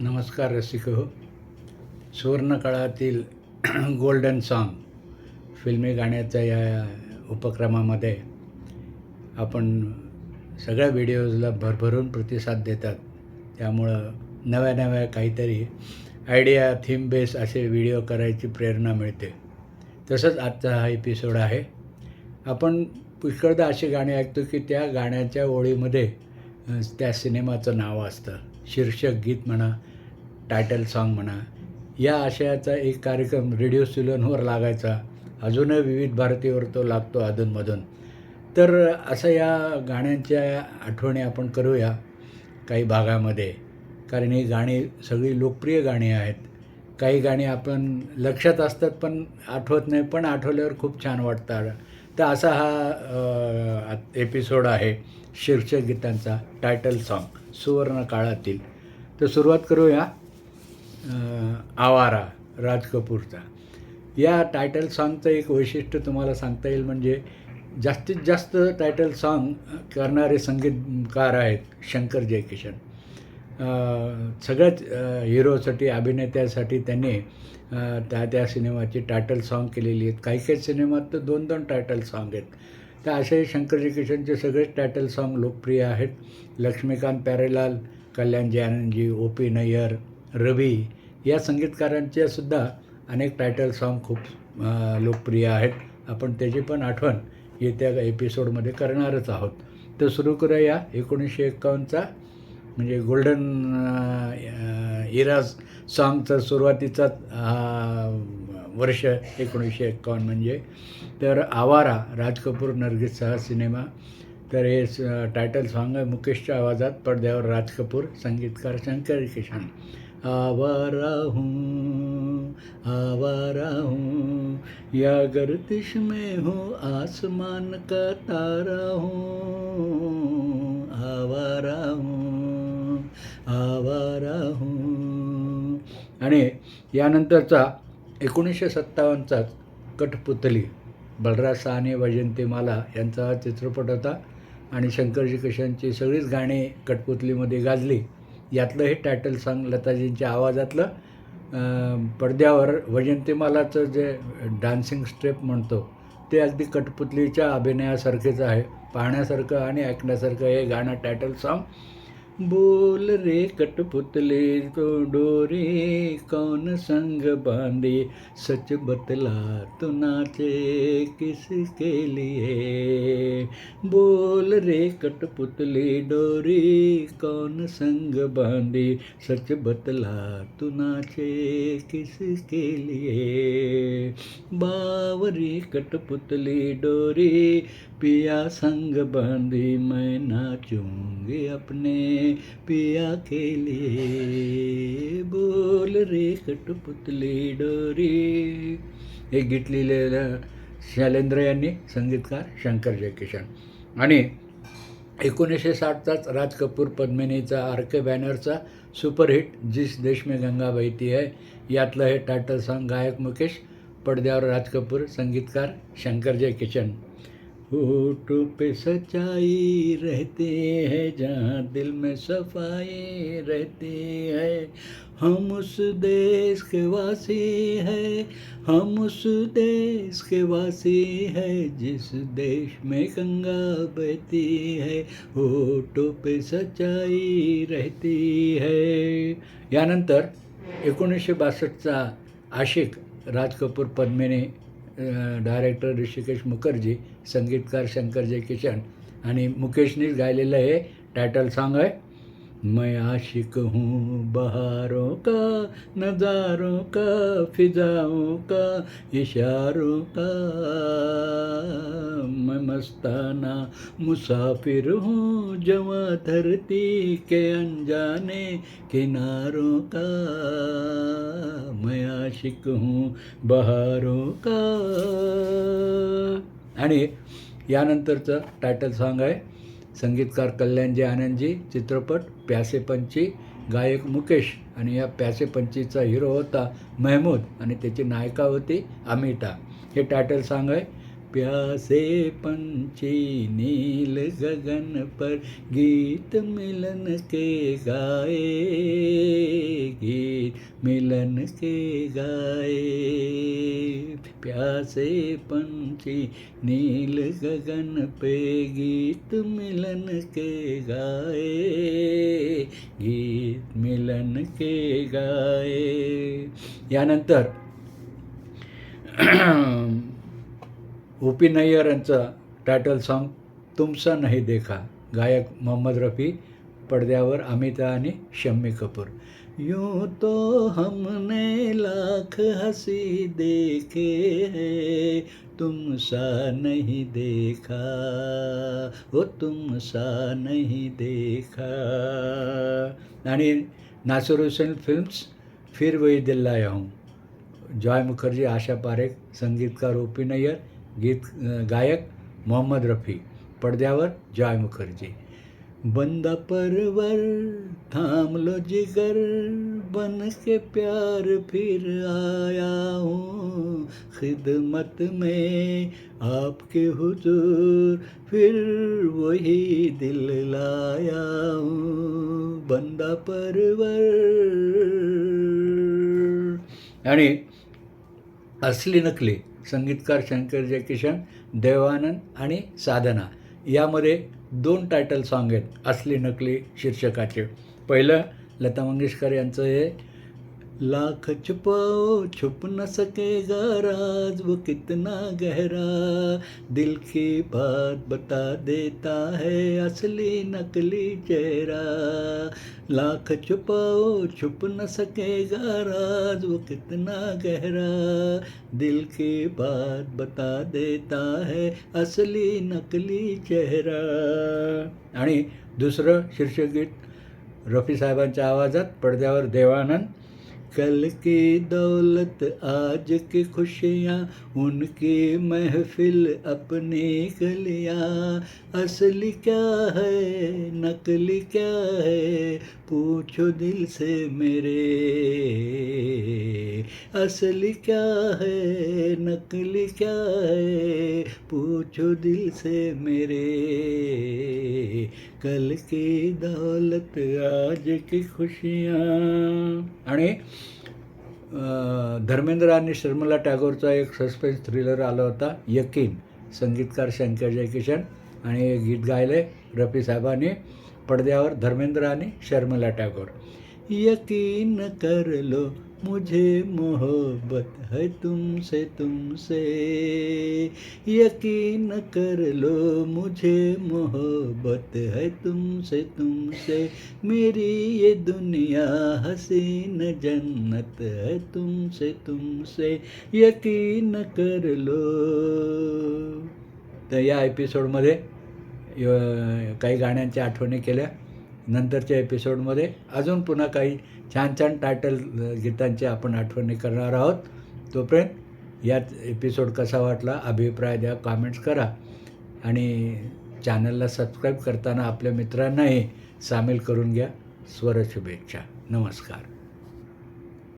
नमस्कार रसिक हो. सुवर्णकाळातील गोल्डन सॉन्ग फिल्मी गाण्याच्या या उपक्रमामध्ये आपण सगळ्या व्हिडिओजला भरभरून प्रतिसाद देतात. त्यामुळं नव्या नव्या काहीतरी आयडिया थीम बेस असे व्हिडिओ करायची प्रेरणा मिळते. तसंच आजचा हा एपिसोड आहे. आपण पुष्कळदा अशी गाणी ऐकतो की त्या गाण्याच्या ओळीमध्ये त्या सिनेमाचं नाव असतं. शीर्षक गीत म्हणा टायटल सॉन्ग म्हणा या आशयाचा एक कार्यक्रम रेडिओ सिलोनवर लागायचा. अजूनही विविध भारतीवर तो लागतो अधूनमधून. तर असं या गाण्यांच्या आठवणी आपण करूया काही भागामध्ये. कारण ही गाणी सगळी लोकप्रिय गाणी आहेत. काही गाणी आपण लक्षात असतात पण आठवत नाही पण आठवल्यावर खूप छान वाटतात. तर असा हा एपिसोड आहे शीर्षक गीतांचा टायटल सॉन्ग सुवर्ण काळातील. तर सुरुवात करूया आवारा राज कपूरचा. या टायटल सॉन्गचं एक वैशिष्ट्य तुम्हाला सांगता येईल म्हणजे जास्तीत जास्त टायटल सॉन्ग करणारे संगीतकार आहेत शंकर जयकिशन. सगळ्याच हिरोसाठी अभिनेत्यासाठी त्यांनी त्या त्या सिनेमाची टायटल सॉन्ग केलेली आहेत. काही काही सिनेमात तर दोन दोन टायटल सॉन्ग आहेत. तर असे शंकरजी किशनचे सगळेच टायटल सॉन्ग लोकप्रिय आहेत. लक्ष्मीकांत प्यारेलाल कल्याणजी आनंदजी ओ पी नय्यर रवी या संगीतकारांचे सुद्धा अनेक टायटल सॉन्ग खूप लोकप्रिय आहेत. आपण त्याची पण आठवण येत्या एपिसोडमध्ये करणारच आहोत. तर सुरू करूया एकोणीसशे एक्कावन्नचा म्हणजे गोल्डन इराज सॉन्गचा सुरुवातीचाच वर्ष एकोणीसशे एक्कावन्न म्हणजे. तर आवारा राज कपूर नरगिसचा हा सिनेमा. तर हे स टायटल सॉंग आहे मुकेशच्या आवाजात पडद्यावर राज कपूर संगीतकार शंकर किशन. आवारा हूँ आवारा हूँ या गर्दिश में हूँ आसमान का तारा हूँ आवारा हूँ. आवारा हूँ आणि यानंतरचा एकोणीसशे सत्तावन्नचाच कठपुतली बलराज सहाने वैजंतीमाला यांचा चित्रपट होता. आणि शंकरजी किशनची सगळीच गाणी कठपुतलीमध्ये गाजली. यातलं हे टायटल सॉन्ग लताजींच्या आवाजातलं. पडद्यावर वैजंतीमालाचं जे डान्सिंग स्टेप म्हणतो ते अगदी कठपुतलीच्या अभिनयासारखेच आहे. पाहण्यासारखं आणि ऐकण्यासारखं हे गाणं टायटल सॉन्ग बोल रे कटपुतले तो डोरे कौन संग बांधे? सच बतला तू नाचे किसके लिए? बोल रे कटपुतले डोरे कौन संग बांधे? सच बतला तू नाचे किसके लिए? बावरी कटपुतले डोरे पिया संग बांधे मैं नाचूंगी अपने पिया के लिए बोल रे कटपुतले डोरी. हे गीत लिहिलेलं शैलेंद्र यांनी संगीतकार शंकर जयकिशन आणि एकोणीसशे साठचाच राज कपूर पद्मिनीचा आर के बॅनरचा सुपरहिट जिस देश में गंगा बहती है. यातलं हे टायटल सॉन्ग गायक मुकेश पडद्यावर राज कपूर संगीतकार शंकर जय किशन. होठों पे सच्चाई रहते है जहाँ दिल में सफाई रहती है। हम उस देश के वासी है हम उस देश के वासी है जिस देश में गंगा बहती है होठों पे सच्चाई रहती है। यानंतर एकोणीसशे बासष्टचा आशिक राज कपूर पद्मेने डायरेक्टर ऋषिकेश मुखर्जी संगीतकार शंकर जय किशन आणि मुकेशनीच गायलेलं हे टायटल सॉन्ग आहे मैं आशिक हूँ बहारों का नज़ारों का फिजाओं का इशारों का। मैं मस्ताना मुसाफिर हूँ जवा धरती के अनजाने किनारों का। आशिक हूँ बहारों का. आणि यानंतरचं टायटल सॉन्ग आहे संगीतकार कल्याणजी आनंदजी चित्रपट प्यासे पंची गायक मुकेश. आणि या प्यासे पंचीचा हिरो होता महमूद. आणि त्याची नायिका होती अमिता. हे टायटल सॉन्ग आहे प्यासे पंछी नील गगन पर गीत मिलन के गाए मिलन के गाए। प्यासे पंछी नील गगन पे गीत मिलन के गाए गीत मिलन के गाए। यानंतर ओपी नय्यर यांचं टायटल सॉन्ग तुमचा नाही देखा गायक मोहम्मद रफी पडद्यावर अमिता आणि शम्मी कपूर. यूं तो हमने लाख हसी देखे है तुम सा नहीं देखा हो तुम सा नहीं देखा. आणि नासिर हुसेन फिल्म्स फिर वही दिल्ला हूँ. जॉय मुखर्जी आशा पारेख संगीतकार ओपी नय्यर गीत गायक मोहम्मद रफी पडद्यावर जॉय मुखर्जी. बंदा परवर थाम लो जिगर बन के प्यार फिर आया हूँ. खिदमत में आपके हुजूर फिर वही दिल लाया हूँ. बंदा परवर. आणि असली नकली संगीतकार शंकर जयकिशन देवानंद आणि साधना. यामध्ये दोन टायटल सॉन्ग आहेत असली नकली शीर्षकाचे. पहिलं लता मंगेशकर यांचं हे लाख छुपाओ छुप न सकेगा राज वो कितना गहरा दिल की बात बता देता है असली नकली चेहरा। लाख छुपाओ छुप न सकेगा राज वो कितना गहरा दिल की बात बता देता है असली नकली चेहरा। आणि दुसरं शीर्षगीत रफी साहेबांच्या आवाजात पडद्यावर देवानंद कल की दौलत, आज की खुशियाँ, उनकी महफिल अपनी गलियाँ। असली क्या है, नकली क्या है, पूछो दिल से मेरे। असली क्या है, नकली क्या है, पूछो दिल से मेरे। कल की दौलत आज की खुशियाँ। आणि धर्मेंद्र आणि शर्मला टागोरचा एक सस्पेन्स थ्रिलर आला होता यकीन. संगीतकार शंकर जयकिशन आणि गीत गायले रफी साहेबांनी पडद्यावर धर्मेंद्र आणि शर्मला टागोर. यकीन कर लो मुझे मोहब्बत है तुमसे तुमसे। यकीन कर लो मुझे मोहब्बत है तुमसे तुमसे। मेरी ये दुनिया हसीन जन्नत है तुमसे तुमसे। यकीन कर लो। तर या एपिसोडमध्ये य- काही गाण्यांच्या आठवणी केल्या. नंतरच्या एपिसोडमध्ये अजून पुन्हा काही छान छान टायटल गीतांची आपण आठवणी करणार आहोत. तोपर्यंत यात एपिसोड कसा वाटला अभिप्राय द्या कॉमेंट्स करा. आणि चॅनलला सबस्क्राईब करताना आपल्या मित्रांनाही सामील करून घ्या. स्वर शुभेच्छा नमस्कार.